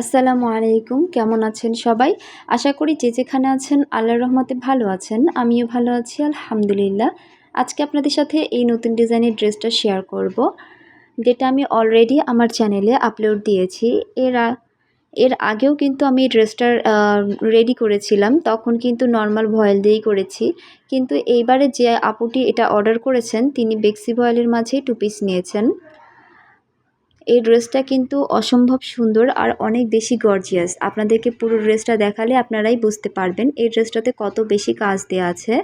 আসসালামু আলাইকুম, কেমন আছেন সবাই? আশা করি যে যেখানে আছেন আল্লাহর রহমতে ভালো আছেন, আমিও ভালো আছি, আলহামদুলিল্লাহ। আজকে আপনাদের সাথে এই নতুন ডিজাইনের ড্রেসটা শেয়ার করব, যেটা আমি অলরেডি আমার চ্যানেলে আপলোড দিয়েছি। এর এর আগেও কিন্তু আমি ড্রেসটার রেডি করেছিলাম, তখন কিন্তু নর্মাল ভয়েল দিয়েই করেছি। কিন্তু এইবারে যে আপুটি এটা অর্ডার করেছেন, তিনি বেক্সি ভয়েলের মাঝেই টু পিস নিয়েছেন। এই ড্রেসটা কিন্তু অসম্ভব সুন্দর আর অনেক বেশি গর্জিয়াস আপনাদেরকে পুরো ড্রেসটা দেখালে আপনারাই বুঝতে পারবেন এই ড্রেসটাতে কত বেশি কাজ দেওয়া আছে।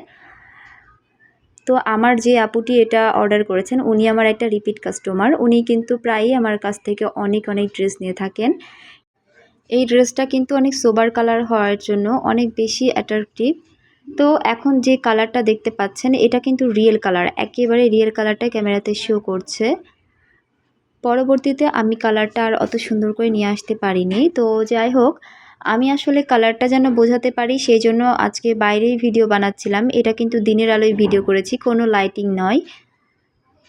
তো আমার যে আপুটি এটা অর্ডার করেছেন, উনি আমার একটা রিপিট কাস্টমার উনি কিন্তু প্রায়ই আমার কাছ থেকে অনেক অনেক ড্রেস নিয়ে থাকেন। এই ড্রেসটা কিন্তু অনেক সোবার কালার হওয়ার জন্য অনেক বেশি অ্যাট্রাকটিভ তো এখন যে কালারটা দেখতে পাচ্ছেন, এটা কিন্তু রিয়েল কালার একেবারে রিয়েল কালারটা ক্যামেরাতে শো করছে। পরবর্তীতে আমি কালারটা আর অত সুন্দর করে নিয়ে আসতে পারিনি। তো যাই হোক, আমি আসলে কালারটা যেন বোঝাতে পারি সেই জন্য আজকে বাইরেই ভিডিও বানাচ্ছিলাম। এটা কিন্তু দিনের আলোয় ভিডিও করেছি, কোনো লাইটিং নয়।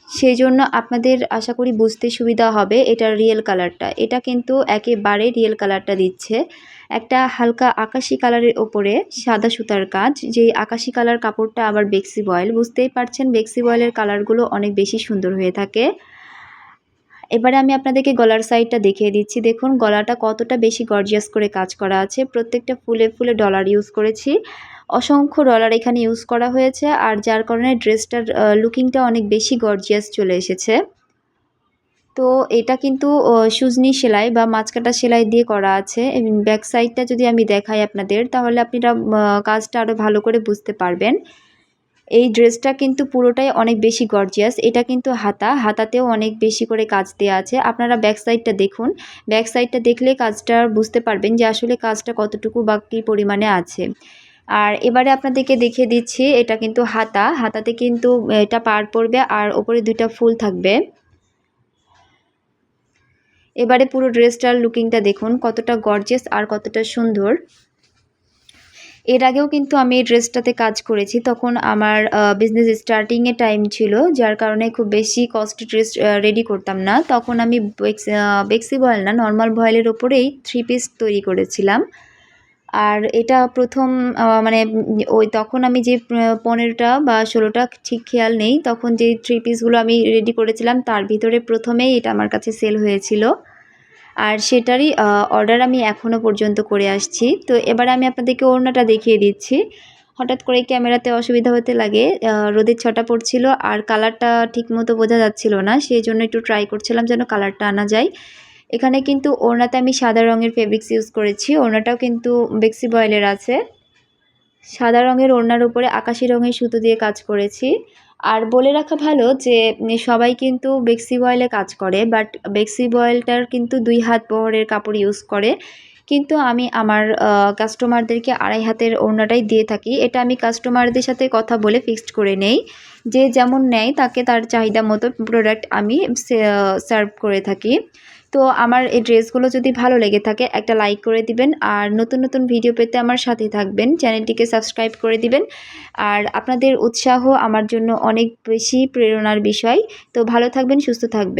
সেই জন্য আপনাদের আশা করি বুঝতে সুবিধা হবে এটা রিয়েল কালারটা এটা কিন্তু একেবারে রিয়েল কালারটা দিচ্ছে। একটা হালকা আকাশি কালারের ওপরে সাদা সুতার কাজ, যেই আকাশি কালার কাপড়টা আবার বেক্সি বয়েল। বুঝতেই পারছেন, বেক্সি বয়েলের কালারগুলো অনেক বেশি সুন্দর হয়ে থাকে। এবারে আমি আপনাদেরকে গলার সাইডটা দেখিয়ে দিচ্ছি। দেখুন, গলাটা কতটা বেশি গর্জিয়াস করে কাজ করা আছে। প্রত্যেকটা ফুলে ফুলে ডলার ইউজ করেছি। অসংখ্য ডলার এখানে ইউজ করা হয়েছে। আর যার কারণে ড্রেসটার লুকিংটা অনেক বেশি গর্জিয়াস চলে এসেছে। তো এটা কিন্তু সুজনি সেলাই বা মাছকাটা সেলাই দিয়ে করা আছে। ব্যাক সাইডটা যদি আমি দেখাই আপনাদের, তাহলে আপনারা কাজটা আরও ভালো করে বুঝতে পারবেন। এই ড্রেসটা কিন্তু পুরোটাই অনেক বেশি গর্জিয়াস এটা কিন্তু হাতা, হাতাতেও অনেক বেশি করে কাজ দেওয়া আছে। আপনারা ব্যাক সাইডটা দেখুন। ব্যাক সাইডটা দেখলে কাজটা বুঝতে পারবেন যে আসলে কাজটা কতটুকু বা কী পরিমাণে আছে। আর এবারে আপনাদেরকে দেখিয়ে দিচ্ছি, এটা কিন্তু হাতা। হাতাতে কিন্তু এটা পার পড়বে আর ওপরে দুইটা ফুল থাকবে। এবারে পুরো ড্রেসটার লুকিংটা দেখুন, কতটা গর্জিয়াস আর কতটা সুন্দর। এর আগেও কিন্তু আমি এই ড্রেসটাতে কাজ করেছি। তখন আমার বিজনেস স্টার্টিংয়ে টাইম ছিল, যার কারণে খুব বেশি কস্ট ড্রেস রেডি করতাম না। তখন আমি বেক্সি বয়েল না নর্মাল ভয়েলের ওপরেই থ্রি পিস তৈরি করেছিলাম। আর এটা প্রথম মানে ওই তখন আমি যে পনেরোটা বা ষোলোটা ঠিক খেয়াল নেই। তখন যে থ্রি পিসগুলো আমি রেডি করেছিলাম, তার ভিতরে প্রথমেই এটা আমার কাছে সেল হয়েছিল। আর সেটারই অর্ডার আমি এখনও পর্যন্ত করে আসছি। তো এবারে আমি আপনাদেরকে ওড়নাটা দেখিয়ে দিচ্ছি। হঠাৎ করে ক্যামেরাতে অসুবিধা হতে লাগে। রোদের ছটা পড়ছিল আর কালারটা ঠিকমতো বোঝা যাচ্ছিল না সেই জন্য একটু ট্রাই করছিলাম যেন কালারটা আনা যায়। এখানে কিন্তু ওড়নাতে আমি সাদা রঙের ফেব্রিক্স ইউজ করেছি। ওড়নাটাও কিন্তু বেক্সি বয়েলের আছে। সাদা রঙের ওড়নার উপরে আকাশি রঙের সুতো দিয়ে কাজ করেছি। আর বলে রাখা ভালো যে সবাই কিন্তু বেক্সি বয়েলে কাজ করে, বাট বেক্সি বয়েলটার কিন্তু দুই হাত বহরের কাপড় ইউজ করে। কিন্তু আমি আমার কাস্টমারদেরকে আড়াই হাতের ওড়নাটাই দিয়ে থাকি। এটা আমি কাস্টমারদের সাথে কথা বলে ফিক্সড করে নেই। যে যেমন নেয়, তাকে তার চাহিদা মতো প্রোডাক্ট আমি সার্ভ করে থাকি। তো আমার এই ড্রেসগুলো যদি ভালো লেগে থাকে, একটা লাইক করে দিবেন। আর নতুন নতুন ভিডিও পেতে আমার সাথে থাকবেন। চ্যানেলটিকে সাবস্ক্রাইব করে দিবেন। আর আপনাদের উৎসাহ আমার জন্য অনেক বেশি প্রেরণার বিষয়। তো ভালো থাকবেন, সুস্থ থাকবেন।